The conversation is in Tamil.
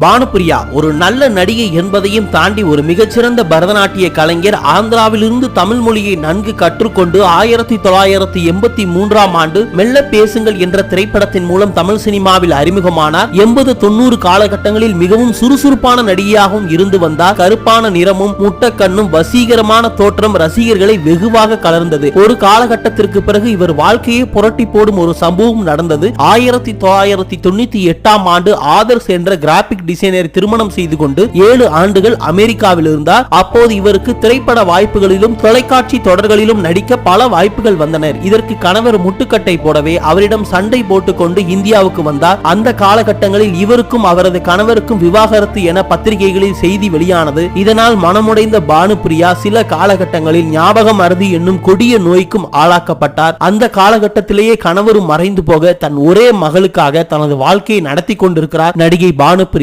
பானுப்பிரியா ஒரு நல்ல நடிகை என்பதையும் தாண்டி ஒரு மிகச்சிறந்த பரதநாட்டிய கலைஞர் ஆந்திராவிலிருந்து தமிழ் மொழியை நன்கு கற்றுக்கொண்டு ஆயிரத்தி தொள்ளாயிரத்தி எண்பத்தி மூன்றாம் ஆண்டு மெல்ல பேசுங்கள் என்ற திரைப்படத்தின் மூலம் தமிழ் சினிமாவில் அறிமுகமானார். எண்பது தொண்ணூறு காலகட்டங்களில் மிகவும் சுறுசுறுப்பான நடிகையாகவும் இருந்து வந்தார். கருப்பான நிறமும் முட்டக்கண்ணும் வசீகரமான தோற்றம் ரசிகர்களை வெகுவாக கலர்ந்தது. ஒரு காலகட்டத்திற்கு பிறகு இவர் வாழ்க்கையை புரட்டி போடும் ஒரு சம்பவம் நடந்தது. ஆயிரத்தி தொள்ளாயிரத்தி தொண்ணூத்தி எட்டாம் ஆண்டு ஆதர்ஸ் என்ற கிராபிக் டிசைனர் திருமணம் செய்து கொண்டு ஏழு ஆண்டுகள் அமெரிக்காவில் இருந்தார். அப்போது இவருக்கு திரைப்பட வாய்ப்புகளிலும் தொலைக்காட்சி தொடர்களிலும் நடிக்க பல வாய்ப்புகள் வந்தனர் இதற்கு கணவர் முட்டுக்கட்டை போடவே அவரிடம் சண்டை போட்டுக்கொண்டு இந்தியாவுக்கு வந்தார். அந்த காலகட்டங்களில் இவருக்கும் அவரது கணவருக்கும் விவாகரத்து என பத்திரிகைகளில் செய்தி வெளியானது. இதனால் மனமுடைந்த பானுப்பிரியா சில காலகட்டங்களில் ஞாபக மறதி என்னும் கொடிய நோய்க்கும் ஆளாக்கப்பட்டார். அந்த காலகட்டத்திலேயே கணவரும் மறைந்து போக தன் ஒரே மகளுக்காக தனது வாழ்க்கையை நடத்தி கொண்டிருக்கிறார் நடிகை பானுப்பிரியா